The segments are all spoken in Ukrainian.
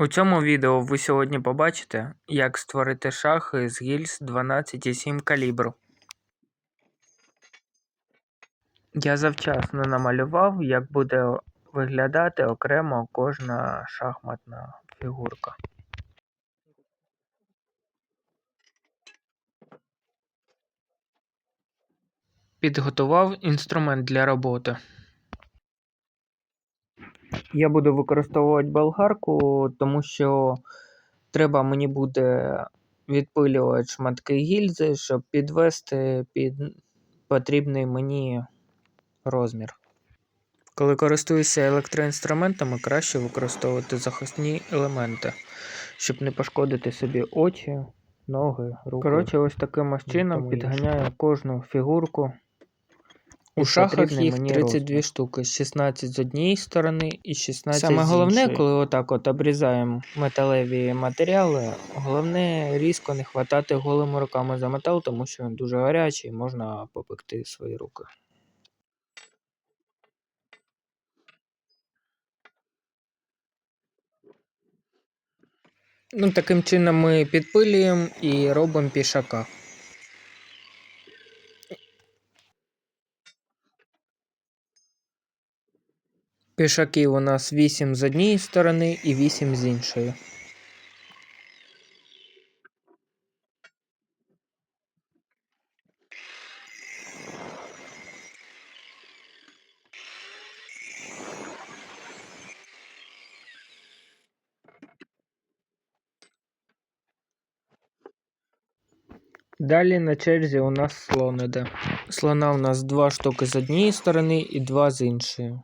У цьому відео ви сьогодні побачите, як створити шахи з гільз 12,7 калібру. Я завчасно намалював, як буде виглядати окремо кожна шахматна фігурка. Підготував інструмент для роботи. Я буду використовувати болгарку, тому що треба мені буде відпилювати шматки гільзи, щоб підвести під потрібний мені розмір. Коли користуюся електроінструментами, краще використовувати захисні елементи, щоб не пошкодити собі очі, ноги, руки. Коротше, ось таким ось чином підганяю кожну фігурку. У шахах їх 32 розмір. штуки, 16 з однієї сторони і 16 Саме з головне, коли отак от обрізаємо металеві матеріали, головне різко не хватати голими руками за метал, тому що він дуже гарячий і можна попекти свої руки. Ну, таким чином ми підпилюємо і робимо пішака. Пішаків у нас 8 з однієї сторони і 8 з іншої. Далі на черзі у нас слон іде. Слона у нас два штуки з однієї сторони і два з іншої.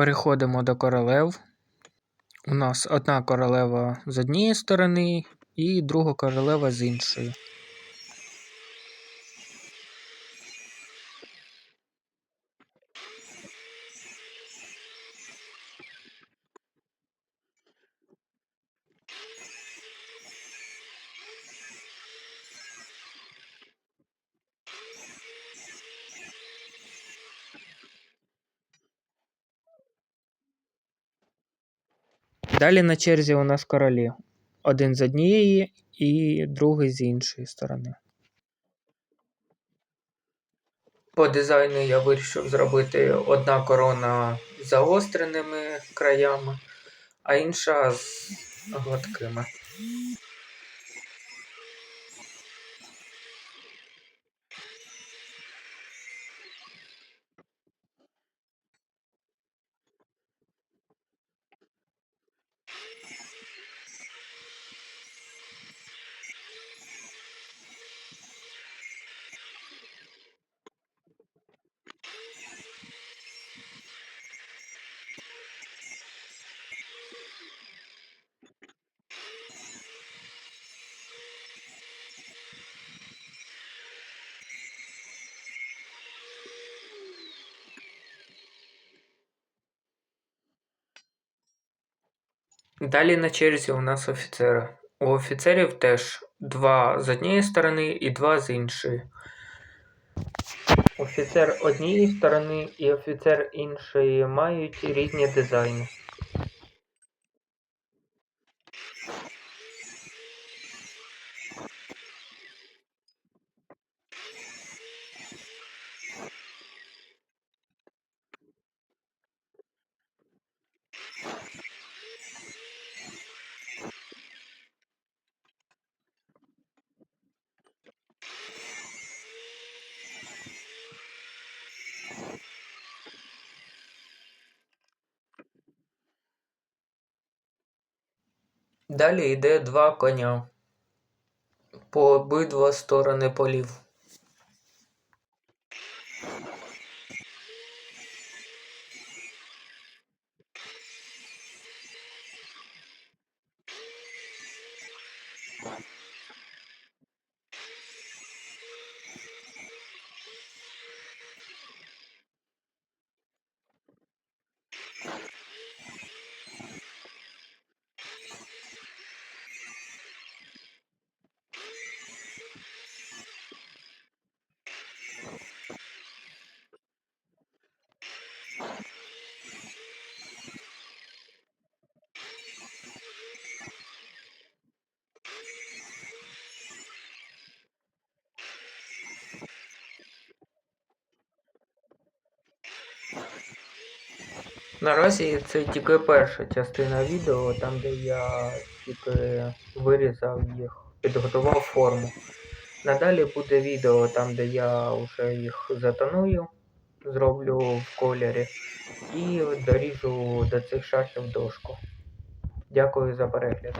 Переходимо до королев. У нас одна королева з однієї сторони і друга королева з іншої. Далі на черзі у нас королі. Один з однієї і другий з іншої сторони. По дизайну я вирішив зробити одна корона з заостреними краями, а інша з гладкими. Далі на черзі у нас офіцери. У офіцерів теж два з однієї сторони і два з іншої. Офіцер однієї сторони і офіцер іншої мають різні дизайни. Далі йде два коня по обидва сторони полів. Наразі це тільки перша частина відео, там де я тільки вирізав їх, підготував форму. Надалі буде відео там, де я вже їх затоную, зроблю в кольорі і доріжу до цих шахів дошку. Дякую за перегляд.